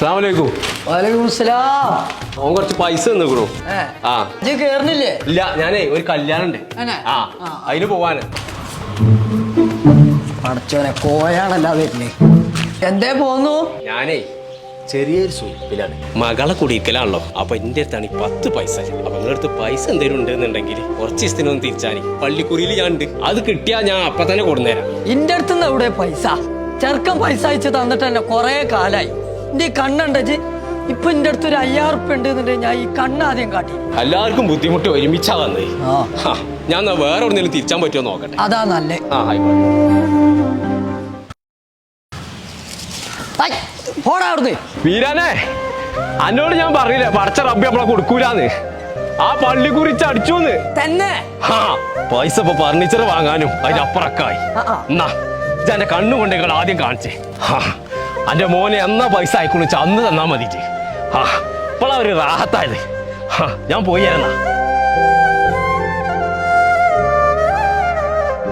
അസ്സാമലൈക്കും വലൈക്കും സലാം അവൻ കുറച്ച് പൈസ തന്നിക്കണു. ആ. ഇജ്ജ് കേറുന്നില്ലേ? ഇല്ല ഞാനേ ഒരു കല്യാണം ഉണ്ട് ആ. അതിന് പോവാന്. പടച്ചോനെ കോയാണല്ല വരുന്നേ. എന്തേ പോന്നു? ഞാനേ ചെറിയൊരു സൂപ്പിലാണ് മകളെ കുടിക്കലാണല്ലോ. അപ്പൊ എന്റെ അടുത്താണ് ഈ പത്ത് പൈസ. അപ്പൊ നിങ്ങളുടെ അടുത്ത് പൈസ എന്തെങ്കിലും ഉണ്ടെന്നുണ്ടെങ്കിൽ കുറച്ച് ദിവസത്തിനൊന്ന് തിരിച്ചാനി പള്ളിക്കുറിയിൽ ഞാൻ ഉണ്ട്. അത് കിട്ടിയാ ഞാൻ അപ്പൊ തന്നെ കൊടുന്നേരാം. എന്റെ അടുത്തുനിന്ന് എവിടെ പൈസ? ചെറുക്കൻ പൈസ അയച്ച് തന്നിട്ട് തന്നെ കൊറേ കാലായി. എന്റെ ഈ കണ്ണുണ്ടച്ച് ഇപ്പൊ എന്റെ അടുത്ത് ഒരു അയ്യായിരം ഉറുപ്പ ഉണ്ട് എന്നുണ്ടെങ്കിൽ ഞാൻ ഈ കണ്ണ് ആദ്യം കാട്ടി. എല്ലാവർക്കും ബുദ്ധിമുട്ട് ഒരുമിച്ചാ വന്നേ. ആ. ഹാ, ഞാൻ എന്നാ വേറെ എവിടെന്നെങ്കിലും തിരിച്ചാൻ പറ്റുമോ നോക്കട്ടെ. അതാ നല്ലേ. ആ ആയിക്കോട്ടെ. ഐ, പോടാ അവിടുന്ന്. വീരാനെ അന്നോട് ഞാൻ പറഞ്ഞില്ലേ പടച്ച റബ്ബി നമ്മളെ കൊടുക്കൂലാന്ന്. ആ പള്ളി കുറിച്ച് അടിച്ചൂന്ന്. തന്നെ. ഹാ പൈസ ഇപ്പൊ ഫർണിച്ചർ വാങ്ങാനും അതിനപ്പുറക്കായി. എന്നാ ഇത് എന്റെ കണ്ണുകൊണ്ട് നിങ്ങൾ ആദ്യം കാണിച്ചേ. ഹാ. എന്റെ മോനെ എന്നാ പൈസ അയക്കുണിച്ച അന്ന് തന്നാ മതിച്ച് ആ ഇപ്പോഴാ ഒരു റാഹത്തായത്. ഞാൻ പോയി എന്നാ.